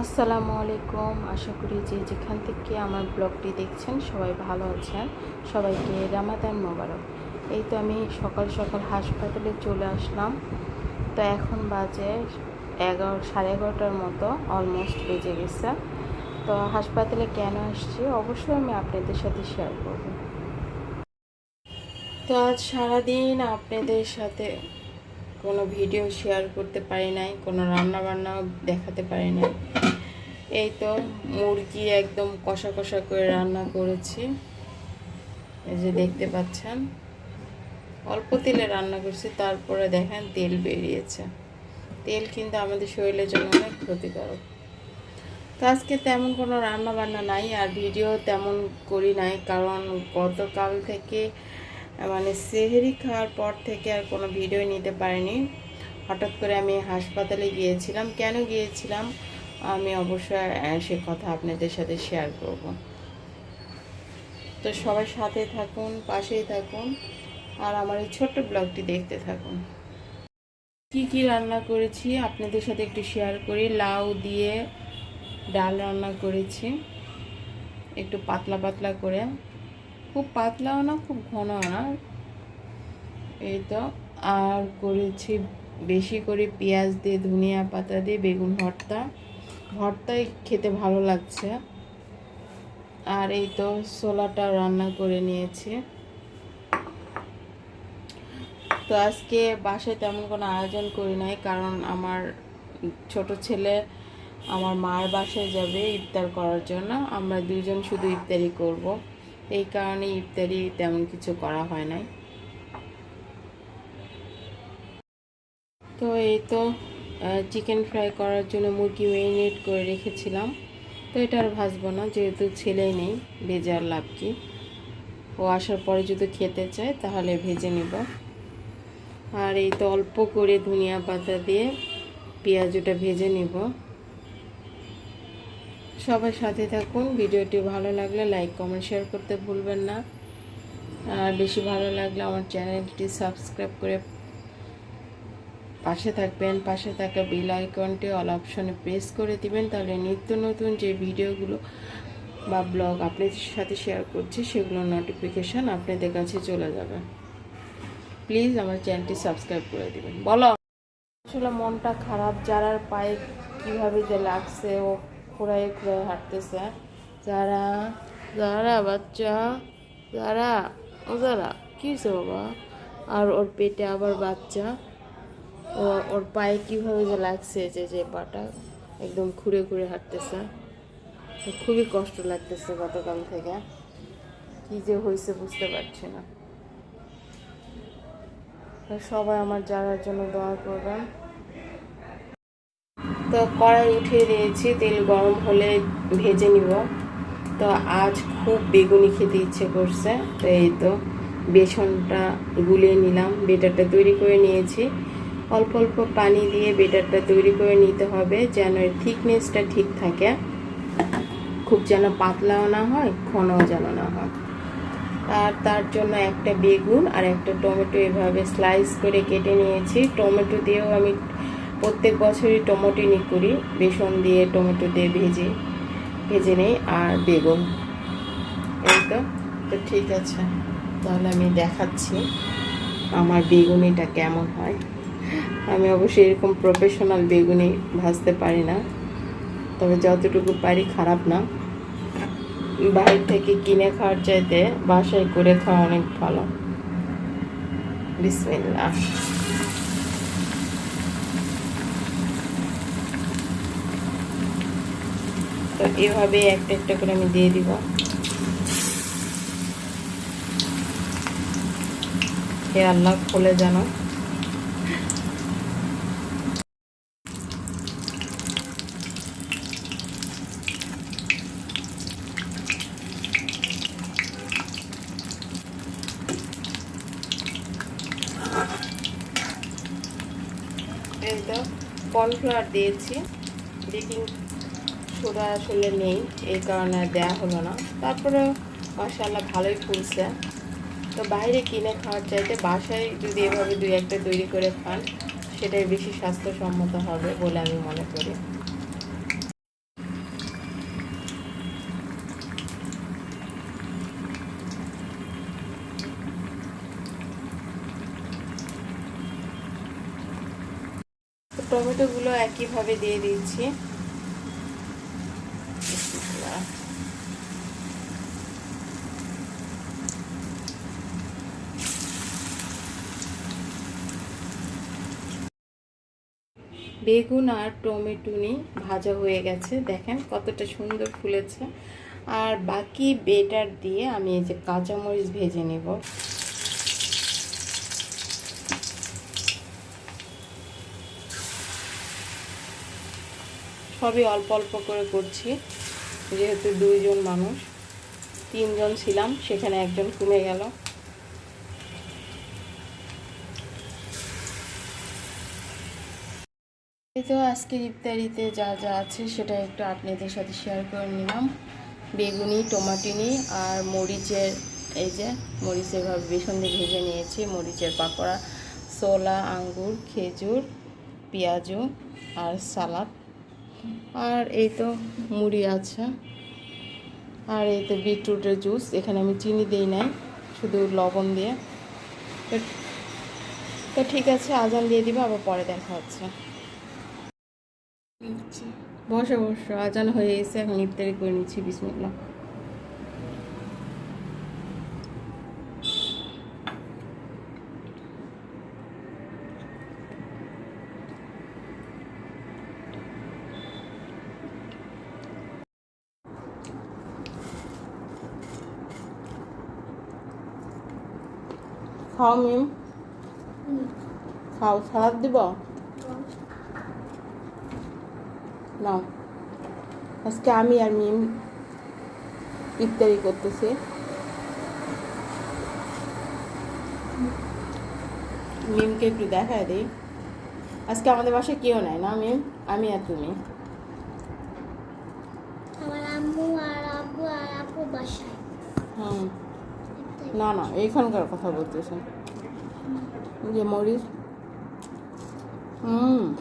আসসালামু আলাইকুম। আশা করি যে যেখান থেকে আমার ব্লগটি দেখছেন সবাই ভালো আছেন। সবাইকে রামাদান মোবারক। এই তো আমি সকাল সকাল হাসপাতালে চলে আসলাম। তো এখন বাজে এগারো, সাড়ে এগারোটার মতো অলমোস্ট বেজে গেছে। তো হাসপাতালে কেন আসছি অবশ্যই আমি আপনাদের সাথে শেয়ার করব। তো আজ সারাদিন আপনাদের সাথে কোনো ভিডিও শেয়ার করতে পারি নাই, কোনো রান্না বান্নাও দেখাতে পারি নাই। এই তো মুরগি একদম কষা কষা করে রান্না করেছি। এই যে দেখতে পাচ্ছেন, অল্প তেলে রান্না করছি, তারপরে দেখেন তেল বেরিয়েছে। তেল কিন্তু আমাদের শরীরের জন্য অনেক ক্ষতিকারক। তো আজকে তেমন কোনো রান্না বান্না নাই আর ভিডিও তেমন করি নাই, কারণ গতকাল থেকে মানে সেহেরি খাওয়ার পর থেকে আর কোনো ভিডিও নিতে পারিনি। হঠাৎ করে আমি হাসপাতালে গিয়েছিলাম। কেন গিয়েছিলাম? আমি অবশ্যই সে কথা আপনাদের সাথে শেয়ার করব। তো সবাই সাথে থাকুন, পাশেই থাকুন, আর আমার এই ছোট্ট ব্লগটি দেখতে থাকুন। কি কি রান্না করেছি আপনাদের সাথে একটু শেয়ার করি। লাউ দিয়ে ডাল রান্না করেছি, একটু পাতলা পাতলা করে। খুব পাতলাও না, খুব ঘন না। এই তো, আর করেছি বেশি করে পেঁয়াজ দিয়ে, ধনিয়া পাতা দিয়ে, বেগুন ভর্তা। ভর্তাই খেতে ভালো লাগছে। আর এই তো ছোলাটা রান্না করে নিয়েছি। তো আজকে বাসায় তেমন কোনো আয়োজন করি নাই, কারণ আমার ছোট ছেলে আমার মার বাসায় যাবে ইফতার করার জন্য। আমরা দুজন শুধু ইফতারি করব। এই কারণে ইফতারি তেমন কিছু করা হয় নাই। তো এই তো চিকেন ফ্রাই করার জন্য মুরগি ম্যারিনেট করে রেখেছিলাম। তো এটা আর ভাজবো না, যেহেতু ছেলেই নেই, ভেজার লাভ কি? ও আসার পরে যদি খেতে চায়, তাহলে ভেজে নেব। আর এই তো অল্প করে ধনিয়া পাতা দিয়ে পেঁয়াজটা ভেজে নেব। সবাই সাথে থাকুন। ভিডিওটি ভালো লাগলে লাইক কমেন্ট শেয়ার করতে ভুলবেন না। আর বেশি ভালো লাগলে আমার চ্যানেলটি সাবস্ক্রাইব করে পাশে থাকবেন। পাশে থাকা বেল আইকনটি অল অপশনে প্রেস করে দিবেন। তাহলে নিত্য নতুন যে ভিডিওগুলো বা ব্লগ আপনাদের সাথে শেয়ার করছি সেগুলোর নোটিফিকেশান আপনাদের কাছে চলে যাবে। প্লিজ আমার চ্যানেলটি সাবস্ক্রাইব করে দিবেন। বলো। আসলে মনটা খারাপ, যারার পায়ে কীভাবে যে লাগছে ও খুঁড়াই খুঁড়াই হাঁটতেছে। যারা যারা বাচ্চা, যারা, ও যারা, কী বাবা? আর ওর পেটে আবার বাচ্চা। ও, ওর পায়ে কীভাবে যে লাগছে যে যে পাটা একদম খুঁড়ে খুঁড়ে হাঁটতেছে। খুবই কষ্ট লাগতেছে গতকাল থেকে। কী যে হয়েছে বুঝতে পারছি না। সবাই আমার যারার জন্য দোয়া করবেন। তো কড়াই উঠিয়ে দিয়েছি, তেল গরম হলে ভেজে নিব। তো আজ খুব বেগুনি খেতে ইচ্ছে করছে, তো এই তো বেসনটা গুলিয়ে নিলাম, বেটারটা তৈরি করে নিয়েছি। অল্প অল্প পানি দিয়ে বেটারটা তৈরি করে নিতে হবে যেন এর থিকনেসটা ঠিক থাকে, খুব যেন পাতলাও না হয়, ঘনও যেন না হয়। আর তার জন্য একটা বেগুন আর একটা টমেটো এভাবে স্লাইস করে কেটে নিয়েছি। টমেটো দিয়েও আমি প্রত্যেক বছরই টমেটোনি করি বেসন দিয়ে টমেটো দিয়ে ভেজে ভেজে নেই, আর বেগুন। এই তো। তো ঠিক আছে, তাহলে আমি দেখাচ্ছি আমার বেগুনিটা কেমন হয়। আমি অবশ্যই এরকম প্রফেশনাল বেগুনি ভাজতে পারি না, তবে যতটুকু পারি খারাপ না। বাইরে থেকে কিনে খাওয়ার চাইতে বাসায় করে খাওয়া অনেক ভালো। বিসমিল্লাহ। তো এভাবে একটা একটা করে আমি দিয়ে দিব। হে আল্লাহ, খুলে জানো। কর্নফ্লাওয়ার দিয়েছি। বেকিং সোডা আসলে নেই, এই কারণে দেয়া হলো না। তারপরে মাসাল্লাহ ভালোই ফুলছে। তো বাইরে কিনে খাওয়ার চাইতে বাসায় যদি এভাবে দুই একটা তৈরি করে খান, সেটাই বেশি স্বাস্থ্যসম্মত হবে বলে আমি মনে করি। টমেটোগুলো একইভাবে দিয়ে দিচ্ছি। বেগুন আর টমেটোনি ভাজা হয়ে গেছে। দেখেন কতটা সুন্দর ফুলেছে। আর বাকি বেটার দিয়ে আমি এই যে কাঁচামরিচ ভেজে নেব। সবই অল্প অল্প করে করছি, যেহেতু দুইজন মানুষ, তিনজন ছিলাম, সেখানে একজন কমে গেল। তো আজকের ইফতারিতে যা যা আছে সেটা একটু আপনাদের সাথে শেয়ার করে নিলাম। বেগুনি টমাটিনি আর মরিচের, এই যে মরিচের ভাবে বেসন দিয়ে ভেজে নিয়েছি। মরিচের পাকোড়া সোলা আঙ্গুর, খেজুর, পেঁয়াজু আর সালাদ। আর এই তো মুড়ি আছে। আর এই তো বিটরুটের জুস, এখানে আমি চিনি দিই নাই, শুধু লবণ দিয়ে। তো- তো ঠিক আছে, আজান দিয়ে দিবে, আবার পরে দেখা হচ্ছে। বসো বসো। আজান হয়ে গেছে এখন ইফতারি করে নিচ্ছি বিসমিল্লা খাও মিম। খাও সালাদ দিব? নাও আজকে আমি আর মিম ইফতারি করতেছি। মিমকে একটু দেখায় দিই। আজকে আমাদের বাসায় কেউ নাই না মিম? আমি আর তুমি। আমার আম্মু আর আব্বু আর আপু বাসায়। হুম। না না এইখানকার কথা বলতেছে যে মরিচ? হুম।